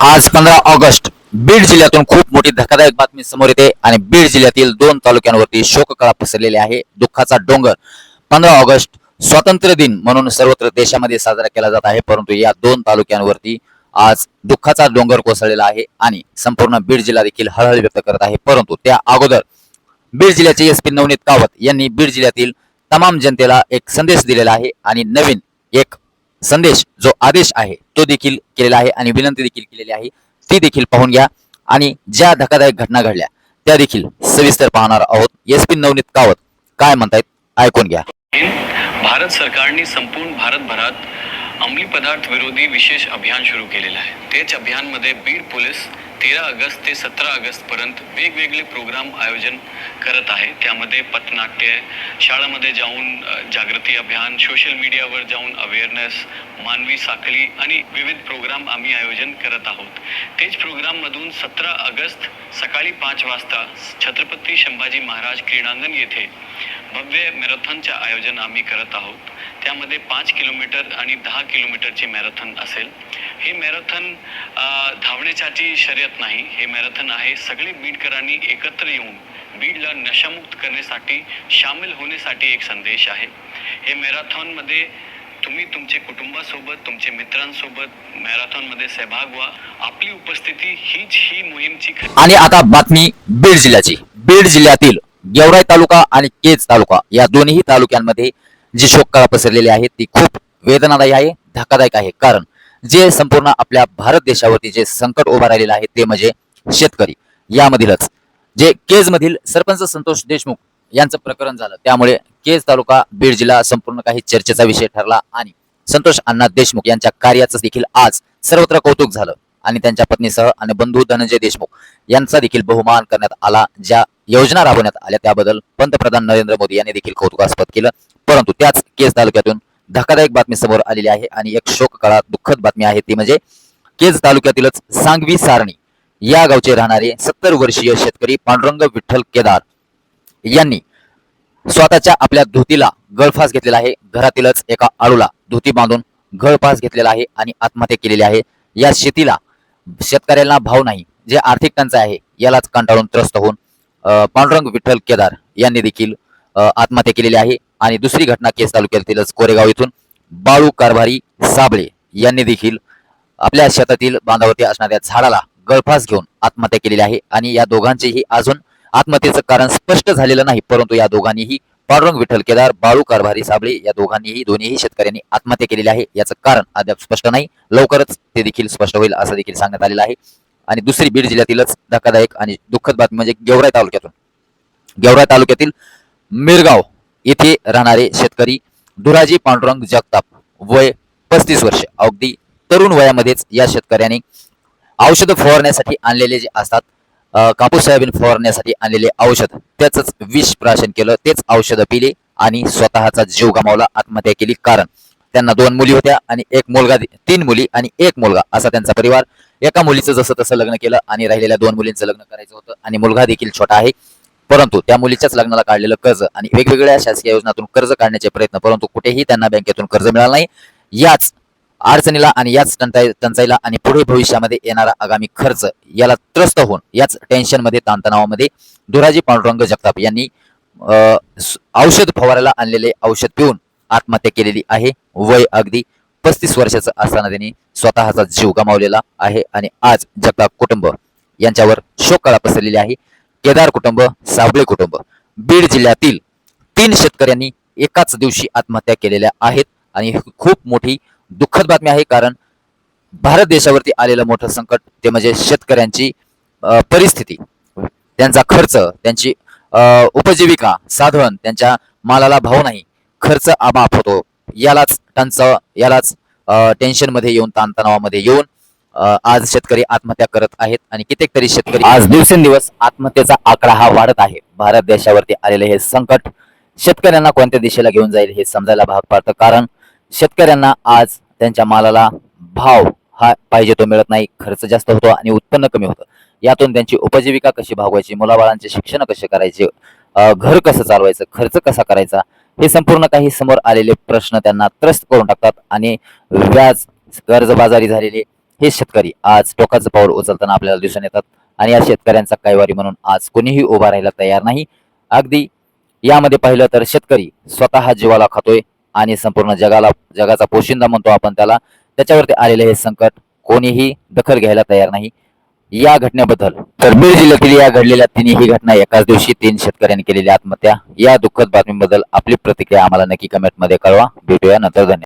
आज पंधरा ऑगस्ट बीड जिल्ह्यातून खूप मोठी धक्कादायक बातमी समोर येते आणि बीड जिल्ह्यातील दोन तालुक्यांवरती शोककळा पसरलेली आहे. दुःखाचा डोंगर. पंधरा ऑगस्ट स्वातंत्र्य दिन म्हणून सर्वत्र देशामध्ये साजरा केला जात आहे. परंतु या दोन तालुक्यांवरती आज दुःखाचा डोंगर कोसळलेला आहे आणि संपूर्ण बीड जिल्हा देखील हळहळ व्यक्त करत आहे. परंतु त्या अगोदर बीड जिल्ह्याचे एस पी नवनीत कावत यांनी बीड जिल्ह्यातील तमाम जनतेला एक संदेश दिलेला आहे आणि नवीन एक संदेश जो आदेश आहे तो देखील केलेला आहे आणि विनंती देखील केलेली आहे ती देखील पाहून घ्या. आणि ज्या धक्कादायक घटना घडल्या त्या देखील सविस्तर पाहणार आहोत. एस पी नवनीत कावत काय म्हणतायत ऐकून घ्या. भारत सरकारने संपूर्ण भारतभरात अंमली पदार्थ विरोधी विशेष अभियान सुरू केलेलं आहे. तेच अभियानमध्ये बीड पोलीस तेरा ऑगस्ट ते सतरा ऑगस्टपर्यंत वेगवेगळे प्रोग्राम आयोजन करत आहे. त्यामध्ये पथनाट्य शाळामध्ये जाऊन जागृती अभियान सोशल मीडियावर जाऊन अवेअरनेस मानवी साखळी आणि विविध प्रोग्राम आम्ही आयोजन करत आहोत. तेच प्रोग्राममधून सतरा ऑगस्ट सकाळी पाच वाजता छत्रपती संभाजी महाराज क्रीडांगण येथे भव्य मॅरेथॉनचे आयोजन आम्ही करत आहोत. त्यामध्ये पाच किलोमीटर आणि दहा किलोमीटरची मॅरेथॉन असेल. हे मॅरेथॉन धावण्यासाठी शर्यत नाही. हे मॅरेथॉन आहे सगळे बीडकरांनी एकत्र येऊन बीडला नशामुक्त करण्यासाठी सामील होण्यासाठी एक संदेश आहे. हे मॅरेथॉनमध्ये तुम्ही तुमचे कुटुंबासोबत तुमचे मित्रांसोबत मॅरेथॉनमध्ये सहभाग व्हा. आपली उपस्थिती हीच ही मोहीमची आणि आता बातमी बीड जिल्ह्याची. बीड जिल्ह्यातील गेवराई तालुका आणि केज तालुका या दोन्ही तालुक्यांमध्ये जी शोककळा पसरलेली आहे ती खूप वेदनादायी आहे धक्कादायक आहे. कारण जे संपूर्ण आपल्या भारत देशावरती जे संकट उभं राहिलेलं आहे ते म्हणजे शेतकरी. यामधीलच जे केज मधील सरपंच संतोष देशमुख यांचं प्रकरण झालं. त्यामुळे केज तालुका बीड जिल्हा संपूर्ण काही चर्चेचा विषय ठरला आणि संतोष अण्णा देशमुख यांच्या कार्याचं देखील आज सर्वत्र कौतुक झालं. आणि त्यांच्या पत्नीसह आणि बंधू धनंजय देशमुख यांचा देखील बहुमान करण्यात आला ज्या योजना राबवण्यात आल्या त्याबद्दल पंतप्रधान नरेंद्र मोदी यांनी देखील कौतुकास्पद केलं. परंतु त्याच केज तालुक्यातून धक्कादायक बातमी समोर आलेली आहे आणि एक शोक काळात दुःखद बातमी आहे ती म्हणजे केज तालुक्यातीलच सांगवी सारणी या गावचे राहणारे सत्तर वर्षीय शेतकरी पांडुरंग विठ्ठल केदार यांनी स्वतःच्या आपल्या धुतीला गळफास घेतलेला आहे. घरातीलच एका आळूला धोती बांधून गळफास घेतलेला आहे आणि आत्महत्या केलेली आहे. या शेतीला शेतकऱ्यांना भाव नाही. जे आर्थिक टंचाई आहे यालाच कंटाळून त्रस्त होऊन पांडुरंग विठ्ठल केदार यांनी देखील आत्महत्या केलेली आहे. आणि दुसरी घटना केस तालुक्यातीलच कोरेगाव इथून. बाळू कारभारी साबळे यांनी देखील आपल्या शेतातील बांधावरती असणाऱ्या झाडाला गळफास घेऊन आत्महत्या केलेली आहे. आणि या दोघांचेही अजून आत्महत्येचं कारण स्पष्ट झालेलं नाही परंतु या दोघांनीही पांडुरंग विठ्ठल केदार बाळू कारभारी साबळे या दोघांनीही दोन्हीही शेतकऱ्यांनी आत्महत्या केलेली आहे. याचं कारण अद्याप स्पष्ट नाही. लवकरच ते देखील स्पष्ट होईल असं देखील सांगण्यात आलेलं आहे. आणि दुसरी बीड जिल्ह्यातीलच धक्कादायक आणि दुःखद बातमी म्हणजे गेवराई तालुक्यातून. गेवराई तालुक्यातील मिरगाव येथे राहणारे शेतकरी धुराजी पांडुरंग जगताप वय पस्तीस वर्ष. अगदी तरुण वयामध्येच या शेतकऱ्यांनी औषध फवारण्यासाठी आणलेले जे असतात कापूस सोयाबीन फवारण्यासाठी आणलेले औषध त्याच विष प्राशन केलं तेच औषध पिले आणि स्वतःचा जीव गमावला आत्महत्या केली. कारण त्यांना दोन मुली होत्या आणि एक मुलगा तीन मुली आणि एक मुलगा असा त्यांचा परिवार. एका मुलीचं जसं तसं लग्न केलं आणि राहिलेल्या दोन मुलींचं लग्न करायचं होतं आणि मुलगा देखील छोटा आहे. परंतु त्या मुलीच्याच लग्नाला काढलेलं कर्ज आणि वेगवेगळ्या शासकीय योजनातून कर्ज काढण्याचे प्रयत्न परंतु कुठेही त्यांना बँकेतून कर्ज मिळालं नाही. याच अडचणीला आणि याच टंचाई टंचाईला आणि पुढे भविष्यामध्ये येणारा आगामी खर्च याला त्रस्त होऊन याच टेन्शनमध्ये ताणतणावामध्ये दुराजी पांडुरंग जगताप यांनी औषध फवारायला आणलेले औषध पिऊन आत्महत्या केलेली आहे. वय अगदी पस्तीस वर्षाचं असताना त्यांनी स्वतःचा जीव गमावलेला आहे आणि आज जगताप कुटुंब यांच्यावर शोककळा पसरलेली आहे. केदार कुटुंब साबळे कुटुंब बीड जिल्ह्यातील तीन शेतकऱ्यांनी एकाच दिवशी आत्महत्या केलेल्या आहेत आणि खूप मोठी दुःखद बातमी आहे कारण भारत देशावरती आलेलं मोठं संकट ते म्हणजे शेतकऱ्यांची परिस्थिती. त्यांचा खर्च त्यांची उपजीविका साधन त्यांच्या मालाला भाव नाही. खर्च आबाप होतो. यालाच टंच यालाच टेन्शनमध्ये येऊन ताणतणावामध्ये येऊन आज शेतकरी आत्महत्या करत आहेत आणि कित्येक तरी शेतकरी आज दिवसेंदिवस आत्महत्येचा आकडा हा वाढत आहे. भारत देशावरती आलेले हे संकट शेतकऱ्यांना कोणत्या दिशेला घेऊन जाईल हे समजायला भाग पाडतं कारण शेतकऱ्यांना आज त्यांच्या मालाला भाव हा पाहिजे तो मिळत नाही. खर्च जास्त होतो आणि उत्पन्न कमी होतं. यातून त्यांची उपजीविका कशी भागवायची? मुलाबाळांचे शिक्षण कसे करायचे? घर कसं चालवायचं? खर्च कसा करायचा? हे संपूर्ण काही समोर आलेले प्रश्न त्यांना त्रस्त करून टाकतात आणि व्याज कर्जबाजारी झालेले हे शेतकरी आज टोकाचं पाऊल उचलताना आपल्याला दिसून येतात. आणि या शेतकऱ्यांचा कैवारी म्हणून आज कोणीही उभा राहायला तयार नाही. अगदी यामध्ये पाहिलं तर शेतकरी स्वतः जीवाला खातोय आणि संपूर्ण जगाला जगाचा पोशिंदा म्हणतो आपण त्याला. त्याच्यावरती आलेले हे संकट कोणीही दखल घ्यायला तयार नाही. या घटनेबद्दल. तर बीड जिल्ह्यातील या घडलेल्या तिन्ही घटना एकाच दिवशी तीन शेतकऱ्यांनी केलेली आत्महत्या. या दुःखद बातमीबद्दल आपली प्रतिक्रिया आम्हाला नक्की कमेंटमध्ये कळवा. भेटूया नंतर धन्यवाद.